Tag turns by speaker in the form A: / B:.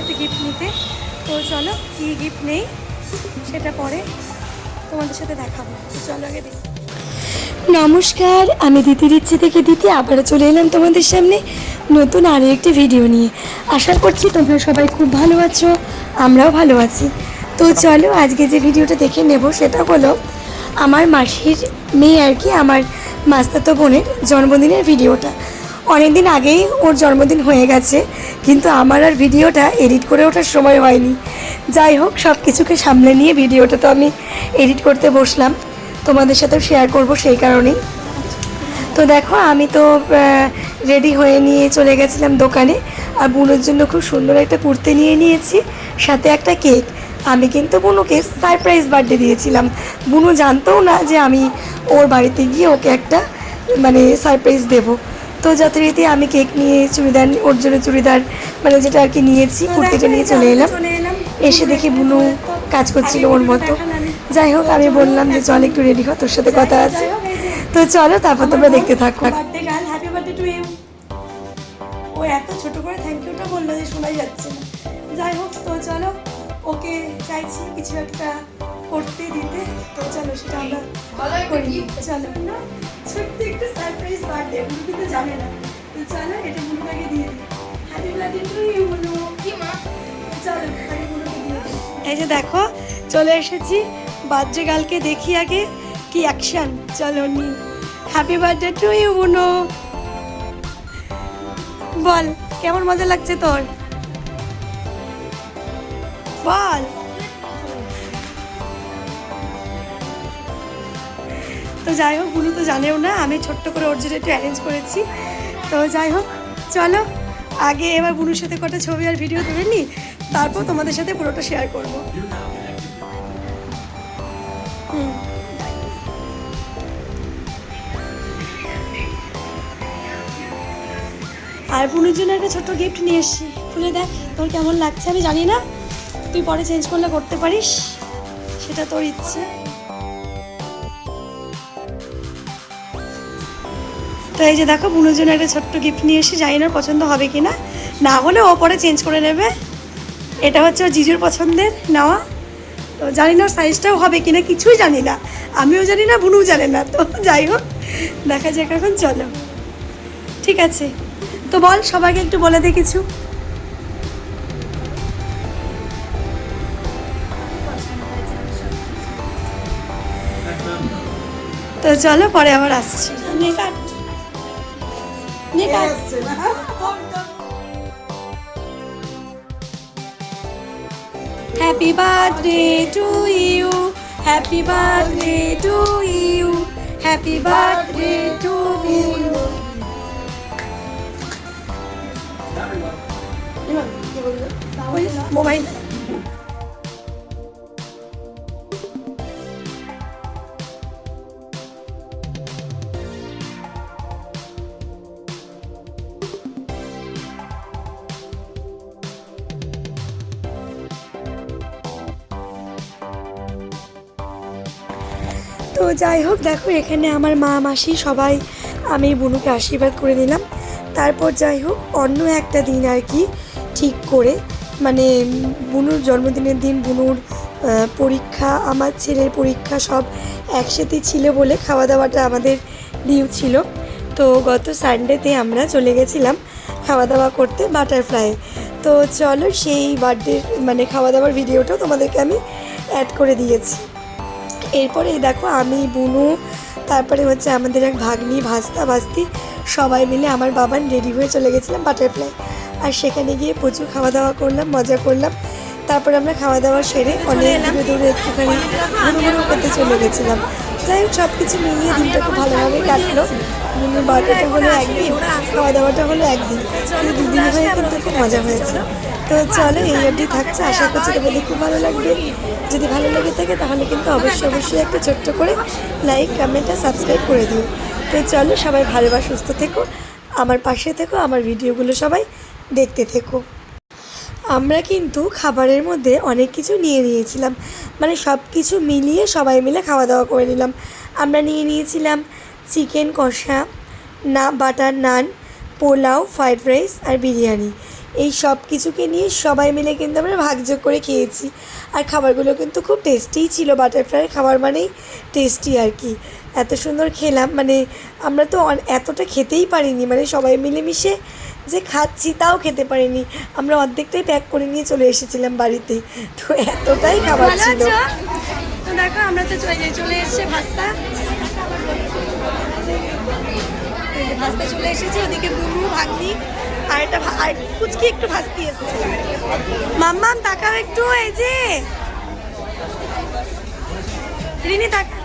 A: একটা গিফট নিতে। তো চলো, কী গিফট নেই, সেটা পরে তোমাদের সাথে দেখাবো। চলো আগে দেখি। নমস্কার, আমি দিদির ইচ্ছে থেকে দিদি, আবারও চলে এলাম তোমাদের সামনে নতুন আরও একটি ভিডিও নিয়ে। আশা করছি তোমরা সবাই খুব ভালো আছো, আমরাও ভালো আছি। তো চলো, আজকে যে ভিডিওটা দেখে নেব, সেটা হলো আমার মাসির মেয়ে আর কি, আমার মাস্তাতো বোনের জন্মদিনের ভিডিওটা অনেক দিন আগেই ওর জন্মদিন হয়ে গেছে, কিন্তু আমার আর ভিডিওটা এডিট করে ওঠার সময় হয়নি। যাই হোক সব কিছুকে সামলে নিয়ে ভিডিওটা তো আমি এডিট করতে বসলাম। তোমাদের সাথেও শেয়ার করব সেই কারণেই। তো দেখো, আমি তো রেডি হয়ে নিয়ে চলে গেছিলাম দোকানে, আর বুনোর জন্য খুব সুন্দর একটা কুর্তি নিয়ে নিয়েছি, সাথে একটা কেক। আমি কিন্তু বুনুকে সারপ্রাইজ বার্থডে দিয়েছিলাম। বুনু জানতো না যে আমি ওর বাড়িতে গিয়ে ওকে একটা মানে সারপ্রাইজ দেবো। তো যথারীতি আমি কেক নিয়ে চুড়িদার ওর জন্য চুড়িদার মানে যেটা আর কি নিয়েছি কুর্তিটা নিয়ে চলে এলাম। এসে দেখি বুনু কাজ করছিল ওর মতো। যাই হোক আমি বললাম যে চল একটু রেডি হ তোর সাথে কথা আছে। তো চলো তারপর তোমরা দেখতে থাকো। ও এত ছোট করে থ্যাংক ইউটা বলল যে শোনাই যাচ্ছে না। যাই হোক তো চলো ওকে চাইছি কিছু একটা করতে দিতে। তো চলো সেটা আমরা করি। চলো না ছোট্ট একটা সারপ্রাইজ জানে না। তো চলো এটা দিয়ে দিই। হ্যাপি বার্থডে টু ইউ বুনু কি মা? চলো আগে বুনুকে দিয়ে দিই। এই যে দেখো চলে এসেছি। বার্থডে গার্লকে দেখি আগে কি অ্যাকশন চলো নি। হ্যাপি বার্থডে টু ইউ বুনু বল কেমন মজা লাগছে তোর? বল। তো যাই হোক বুনু তো জানেও না, আমি ছোট্ট করে ওর জন্য একটু অ্যারেঞ্জ করেছি। তো যাই হোক, চলো, আগে এবার বুনুর সাথে কটা ছবি আর ভিডিও তুলে নিই তারপর তোমাদের সাথে পুরোটা শেয়ার করব। আর বুনুর জন্য একটা ছোট্ট গিফট নিয়ে এসেছি। খুলে দেখ, তোর কেমন লাগছে আমি জানি না। তুই পরে চেঞ্জ করলে করতে পারিস, সেটা তোর ইচ্ছে। তো এই যে দেখো, বুনুর জন্য একটা ছোট্ট গিফট নিয়ে এসে জানি না পছন্দ হবে কি না না হলে ও পরে চেঞ্জ করে নেবে। এটা হচ্ছে ওর জিজুর পছন্দের নেওয়া। তো জানি না ওর সাইজটাও হবে কি না কিছুই জানি না। আমিও জানি না, বুনুও জানে না। তো যাই হোক, দেখা যাক এখন, চলো। ঠিক আছে। তো বল, সবাইকে একটু বলে দে কিছু। তো চলো, পরে আবার আসছি। নে। কাট নে happy birthday to you happy birthday to you happy birthday to you mobile তো যাই হোক, দেখো এখানে আমার মা, মাসি সবাই আমি বুনুকে আশীর্বাদ করে নিলাম। তারপর যাই হোক, অন্য একটা দিন আর কি ঠিক করে মানে বুনুর জন্মদিনের দিন বুনুর পরীক্ষা, আমার ছেলের পরীক্ষা সব একসাথে ছিল বলে খাওয়া দাওয়াটা আমাদের ডিউ ছিল। তো গত সানডেতে আমরা চলে গেছিলাম খাওয়া দাওয়া করতে বাটারফ্লাই তো চলো সেই বার্থডে মানে খাওয়া দাওয়ার ভিডিওটাও তোমাদেরকে আমি অ্যাড করে দিয়েছি। এরপরে দেখো আমি বুনু তারপরে হচ্ছে আমাদের এক ভাগ্নি ভাস্তা ভাস্তি সবাই মিলে আমার বাবান রেডি হয়ে চলে গেছিলাম বাটারফ্লাই আর সেখানে গিয়ে প্রচুর খাওয়া দাওয়া করলাম মজা করলাম। তারপরে আমরা খাওয়া দাওয়া সেরে অনেক দূরে দূরে একটুখানি ঘুরু করতে চলে গেছিলাম। যাই হোক সব কিছু মিলিয়ে দিনটা খুব ভালোভাবে কাটলো। বার্থডেটা হলো একদিন খাওয়া দাওয়াটা হলো একদিন। দুদিন হয়ে কিন্তু খুব মজা হয়েছে। তো চলো, এই অবধি থাকছে। আশা করছি তোমাদের খুব ভালো লাগবে। যদি ভালো লেগে থাকে, তাহলে কিন্তু অবশ্যই অবশ্যই একটা ছোট্ট করে লাইক কমেন্ট আর সাবস্ক্রাইব করে দিও। তো চলো, সবাই ভালো বা সুস্থ থেকো। আমার পাশে থেকো, আমার ভিডিওগুলো সবাই দেখতে থেকো। আমরা কিন্তু খাবারের মধ্যে অনেক কিছু নিয়ে নিয়েছিলাম। মানে সব কিছু মিলিয়ে সবাই মিলে খাওয়া দাওয়া করে নিলাম। আমরা নিয়ে নিয়েছিলাম চিকেন কষা, না butter naan pulao fried rice আর বিরিয়ানি। এই সব কিছুকে নিয়ে সবাই মিলে কিন্তু আমরা ভাগযোগ করে খেয়েছি। আর খাবারগুলো কিন্তু খুব টেস্টিই ছিল বাটারফ্লাইয়ের খাবার মানেই টেস্টি আর কি। এত সুন্দর খেলাম মানে আমরা তো এতটা খেতেই পারিনি মানে সবাই মিলেমিশে যে খাচ্ছি তাও খেতে পারিনি। আমরা অর্ধেকটাই প্যাক করে নিয়ে চলে এসেছিলাম বাড়িতে। তো এতটাই খাবার ছিল। তো দেখো আমরা তো চলে চলে এসেছে ভাস্তা ভাজতে চলে এসেছি ওদিকে বুবু ভাগ্নি আর একটা আর কুচকি একটু ভাজতে এসেছে। মাম্মাম, তাকাও একটু, এই যে। রিনি, তাকা